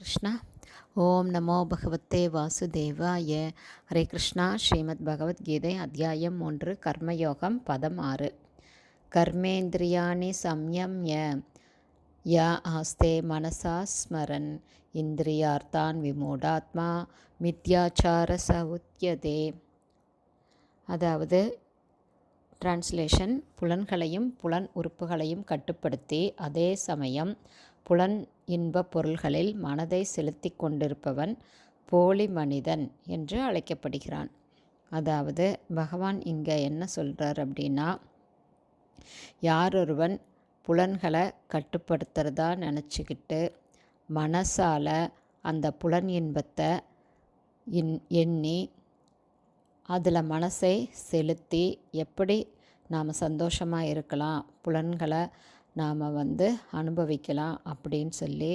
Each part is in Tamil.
கிருஷ்ணா. ஓம் நமோ பகவத்தே வாசுதேவாய. ஹரே கிருஷ்ணா ஸ்ரீமத் பகவத்கீதை அத்தியாயம் ஒன்று கர்மயோகம் பதம் ஆறு. கர்மேந்திரியாணி சம்யம்ய. ய ஆஸ்தே மனசா ஸ்மரன். இந்திரியார்த்தான் விமூடாத்மா. மித்யாச்சார சவுத்தியதே அதாவது டிரான்ஸ்லேஷன் புலன்களையும் புலன் உறுப்புகளையும் கட்டுப்படுத்தி அதே சமயம் புலன் இன்ப பொருள்களில் மனதை செலுத்தி கொண்டிருப்பவன் போலி மனிதன் என்று அழைக்கப்படுகிறான். அதாவது பகவான் இங்கே என்ன சொல்கிறார் அப்படின்னா யாரொருவன் புலன்களை கட்டுப்படுத்துகிறதா நினச்சிக்கிட்டு மனசால் அந்த புலன் இன்பத்தை இன் எண்ணி அதில் மனசை செலுத்தி எப்படி நாம் சந்தோஷமாக இருக்கலாம் புலன்களை நாம் வந்து அனுபவிக்கலாம் அப்படின்னு சொல்லி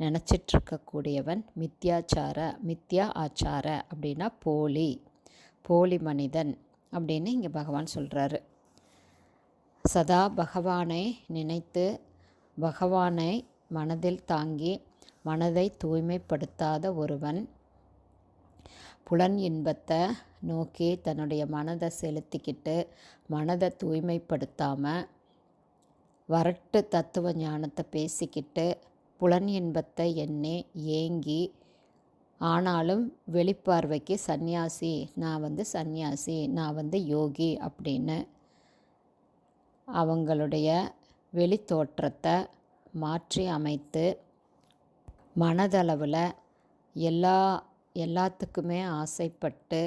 நினச்சிட்ருக்கக்கூடியவன் மித்யாச்சார மித்யா ஆச்சார அப்படின்னா போலி போலி மனிதன் அப்படின்னு இங்கே பகவான் சொல்கிறாரு சதா பகவானை நினைத்து பகவானை மனதில் தாங்கி மனதை தூய்மைப்படுத்தாத ஒருவன் புலன் இன்பத்தை நோக்கி தன்னுடைய மனதை செலுத்திக்கிட்டு மனதை தூய்மைப்படுத்தாமல் வரட்டு தத்துவ ஞானத்தை பேசிக்கிட்டு புலன் இன்பத்தை எண்ணி ஏங்கி ஆனாலும் வெளிப்பார்வைக்கு சந்நியாசி நான் வந்து சந்நியாசி நான் வந்து யோகி அப்படின்னு அவங்களுடைய வெளித்தோற்றத்தை மாற்றி அமைத்து மனதளவில் எல்லா எல்லாத்துக்குமே ஆசைப்பட்டு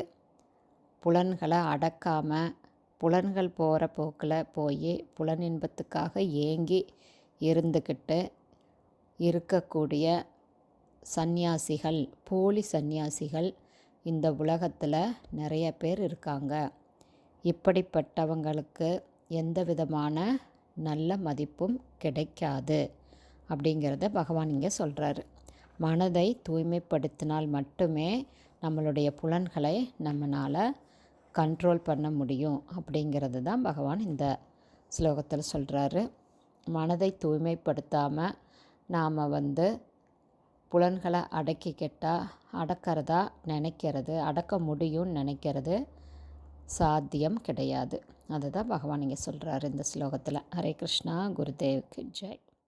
புலன்களை அடக்காமல் புலன்கள் போகிற போக்கில் போய் புலன் இன்பத்துக்காக ஏங்கி இருந்துக்கிட்டு இருக்கக்கூடிய சந்நியாசிகள் போலி சந்நியாசிகள் இந்த உலகத்தில் நிறைய பேர் இருக்காங்க. இப்படிப்பட்டவங்களுக்கு எந்த விதமான நல்ல மதிப்பும் கிடைக்காது அப்படிங்கிறத பகவான் இங்கே சொல்கிறாரு மனதை தூய்மைப்படுத்தினால் மட்டுமே நம்மளுடைய புலன்களை நம்மளால் கண்ட்ரோல் பண்ண முடியும் அப்படிங்கிறது தான் பகவான் இந்த ஸ்லோகத்தில் சொல்கிறாரு மனதை தூய்மைப்படுத்தாமல் நாம் வந்து புலன்களை அடக்கிக்கிட்டால் அடக்கிறதா நினைக்கிறது அடக்க முடியும்னு நினைக்கிறது சாத்தியம் கிடையாது. அதுதான் பகவான் இங்கே சொல்கிறாரு இந்த ஸ்லோகத்தில். ஹரே கிருஷ்ணா குருதேவுக்கு ஜெய்.